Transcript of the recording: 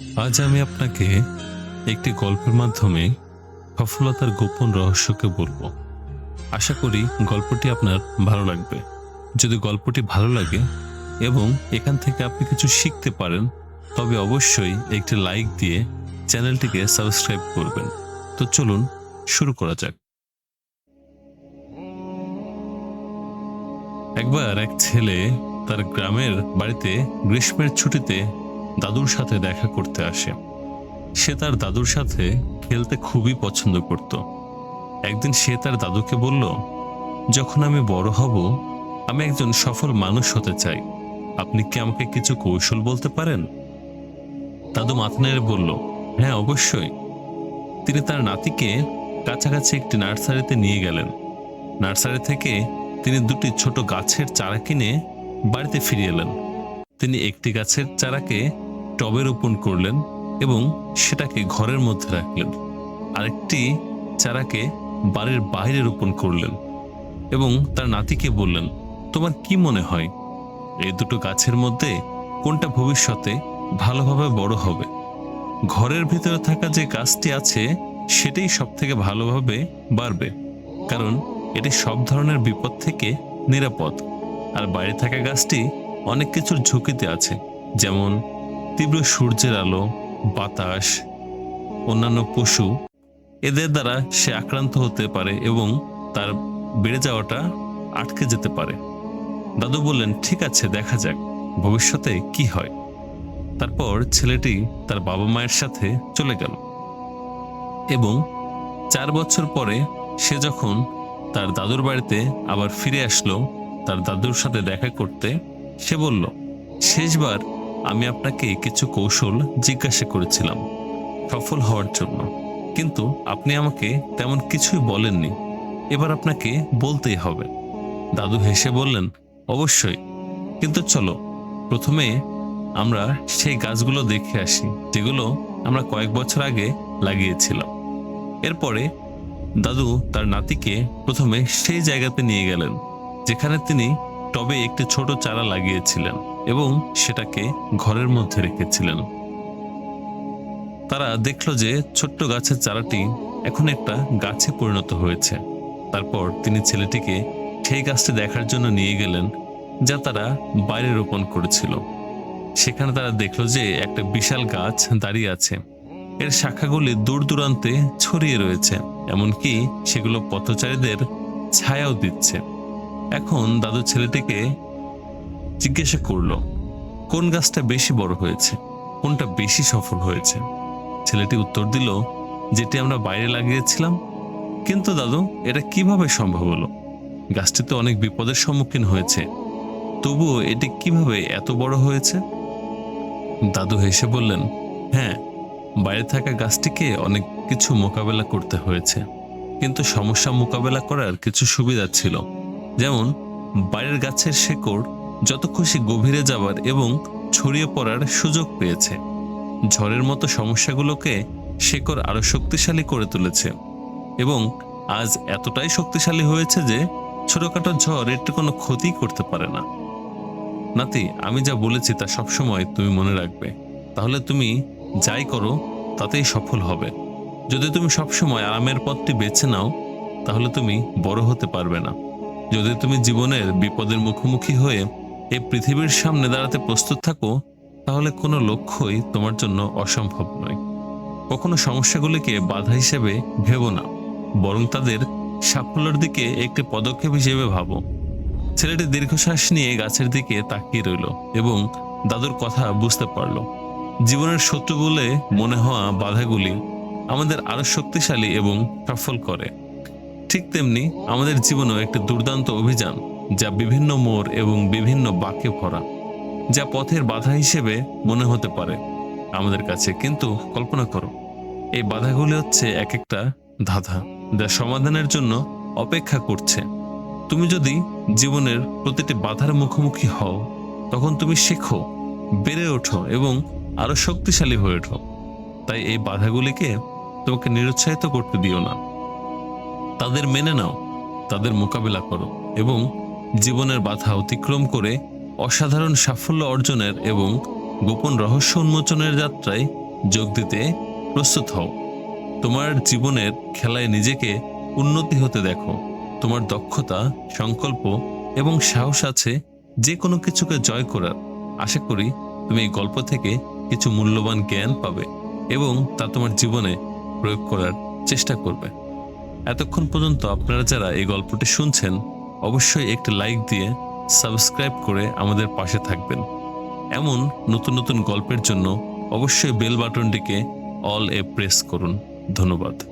আজ আমি আপনাকে একটি গল্পের মাধ্যমে সফলতার গোপন রহস্যকে বলব। আশা করি গল্পটি আপনার ভালো লাগবে। যদি গল্পটি ভালো লাগে এবং এখান থেকে আপনি কিছু শিখতে পারেন, তবে অবশ্যই একটি লাইক দিয়ে চ্যানেলটিকে সাবস্ক্রাইব করবেন। তো চলুন শুরু করা যাক। একবার এক ছেলে তার গ্রামের বাড়িতে গ্রীষ্মের ছুটিতে দাদুর সাথে দেখা করতে আসে। সে তার দাদুর সাথে খেলতে খুবই পছন্দ করত। একদিন সে তার দাদুকে বলল, যখন আমি বড় হব, আমি একজন সফল মানুষ হতে চাই। আপনি কি আমাকে কিছু কৌশল বলতে পারেন? দাদু মাথা নেড়ে বলল হ্যাঁ অবশ্যই। তিনি তার নাতিকে কাছাকাছি একটি নার্সারিতে নিয়ে গেলেন। নার্সারি থেকে তিনি দুটি ছোট গাছের চারা কিনে বাড়িতে ফিরে এলেন। তিনি একটি গাছের চারাকে টবে রোপণ করলেন এবং সেটাকে ঘরের মধ্যে রাখলেন। আরেকটি চারাকে বাড়ির বাইরে রোপণ করলেন এবং তার নাতিকে বললেন, তোমার কি মনে হয়, এই দুটো গাছের মধ্যে কোনটা ভবিষ্যতে ভালোভাবে বড় হবে? ঘরের ভিতরে থাকা যে গাছটি আছে, সেটাই সব থেকে ভালোভাবে বাড়বে, কারণ এটি সব ধরনের বিপদ থেকে নিরাপদ। আর বাইরে থাকা গাছটি অনেক কিছুর ঝুঁকিতে আছে, যেমন তীব্র সূর্যের আলো, বাতাস, অন্যান্য পশু। এদের দ্বারা সে আক্রান্ত হতে পারে এবং তার বেড়ে যাওয়াটা আটকে যেতে পারে। দাদু বললেন, ঠিক আছে, দেখা যাক, ভবিষ্যতে কি হয়। তারপর ছেলেটি তার বাবা মায়ের সাথে চলে গেল। এবং চার বছর পরে সে যখন তার দাদুর বাড়িতে আবার ফিরে আসলো, তার দাদুর সাথে দেখা করতে সে বলল, শেষবার আমি আপনাকে কিছু কৌশল জিজ্ঞাসা করেছিলাম সফল হওয়ার জন্য। কিন্তু আপনি আমাকে তেমন কিছুই বলেননি। এবার আপনাকে বলতেই হবে। দাদু হেসে বললেন, অবশ্যই। কিন্তু চলো, প্রথমে আমরা সেই গাছগুলো দেখে আসি, যেগুলো আমরা কয়েক বছর আগে লাগিয়েছিলাম। এরপরে দাদু তার নাতিকে প্রথমে সেই জায়গাতে নিয়ে গেলেন, যেখানে তিনি টবে একটি ছোট চারা লাগিয়েছিলেন এবং সেটাকে ঘরের মধ্যে রেখেছিলেন। তারা দেখল যে ছোট্ট গাছের চারাটি এখন একটা গাছে পরিণত হয়েছে। তারপর তিনি ছেলেটিকে সেই গাছটি দেখার জন্য নিয়ে গেলেন, যা তারা বাইরে রোপণ করেছিল। সেখানে তারা দেখল যে একটা বিশাল গাছ দাঁড়িয়ে আছে। এর শাখাগুলি দূর দূরান্তে ছড়িয়ে রয়েছে, এমনকি সেগুলো পথচারীদের ছায়াও দিচ্ছে। এখন দাদু ছেলেটিকে জিজ্ঞাসা করল, কোন গাছটা বেশি বড় হয়েছে? কোনটা বেশি সফল হয়েছে? ছেলেটি উত্তর দিল, যেটি আমরা বাইরে লাগিয়েছিলাম। কিন্তু দাদু, এটা কীভাবে সম্ভব হলো? গাছটি তো অনেক বিপদের সম্মুখীন হয়েছে। তবুও এটি কীভাবে এত বড় হয়েছে? দাদু হেসে বললেন হ্যাঁ বাইরে থাকা গাছটিকে অনেক কিছু মোকাবেলা করতে হয়েছে। কিন্তু সমস্যা মোকাবেলা করার কিছু সুবিধা ছিল। যেমন বাইরের গাছের শেকড় যত খুশি গভীরে যাবার এবং ছড়িয়ে পড়ার সুযোগ পেয়েছে। ঝড়ের মতো সমস্যাগুলোকে শেকড় আরও শক্তিশালী করে তুলেছে এবং আজ এতটাই শক্তিশালী হয়েছে যে ছোটখাটো ঝড় এটি কোনো ক্ষতি করতে পারে না। নাতি, আমি যা বলেছি তা সবসময় তুমি মনে রাখবে। তাহলে তুমি যাই করো, তাতেই সফল হবে। যদি তুমি সবসময় আরামের পথটি বেছে নাও, তাহলে তুমি বড় হতে পারবে না। যদি তুমি জীবনের বিপদের মুখোমুখি হয়ে এই পৃথিবীর সামনে দাঁড়াতে প্রস্তুত থাকো, তাহলে কোনো লক্ষ্যই তোমার জন্য অসম্ভব নয়। কখনো সমস্যাগুলিকে বাধা হিসেবে ভেবো না, বরং তাদের সাফল্যের দিকে একটি পদক্ষেপ হিসেবে ভাবো। ছেলেটি দীর্ঘশ্বাস নিয়ে গাছের দিকে তাকিয়ে রইল এবং দাদুর কথা বুঝতে পারল। জীবনের শত্রু বলে মনে হওয়া বাধাগুলি আমাদের আরও শক্তিশালী এবং সফল করে। ঠিক তেমনি আমাদের জীবনও একটি দুর্দান্ত অভিযান, যা বিভিন্ন মোড় এবং বিভিন্ন বাক্যে ভরা, যা পথের বাধা হিসেবে মনে হতে পারে আমাদের কাছে। কিন্তু কল্পনা করো, এই বাধাগুলি হচ্ছে এক একটা ধাঁধা যা সমাধানের জন্য অপেক্ষা করছে। তুমি যদি জীবনের প্রতিটি বাধার মুখোমুখি হও, তখন তুমি শেখো, বেড়ে ওঠো এবং আরও শক্তিশালী হয়ে ওঠো। তাই এই বাধাগুলিকে তোমাকে নিরুৎসাহিত করতে দিও না। তাদের মেনে নাও, তাদের মোকাবিলা করো এবং জীবনের বাধা অতিক্রম করে অসাধারণ সাফল্য অর্জনের এবং গোপন রহস্য উন্মোচনের যাত্রায় যোগ দিতে প্রস্তুত হও। তোমার জীবনের খেলায় নিজেকে উন্নতি হতে দেখো। তোমার দক্ষতা, সংকল্প এবং সাহস আছে যে কোনো কিছুকে জয় করার। আশা করি তুমি এই গল্প থেকে কিছু মূল্যবান জ্ঞান পাবে এবং তা তোমার জীবনে প্রয়োগ করার চেষ্টা করবে। এতক্ষণ পর্যন্ত আপনারা যারা এই গল্পটি শুনছেন, অবশ্যই একটি লাইক দিয়ে সাবস্ক্রাইব করে আমাদের পাশে থাকবেন। এমন নতুন নতুন গল্পের জন্য অবশ্যই বেল বাটনটিকে অল এ প্রেস করুন। ধন্যবাদ।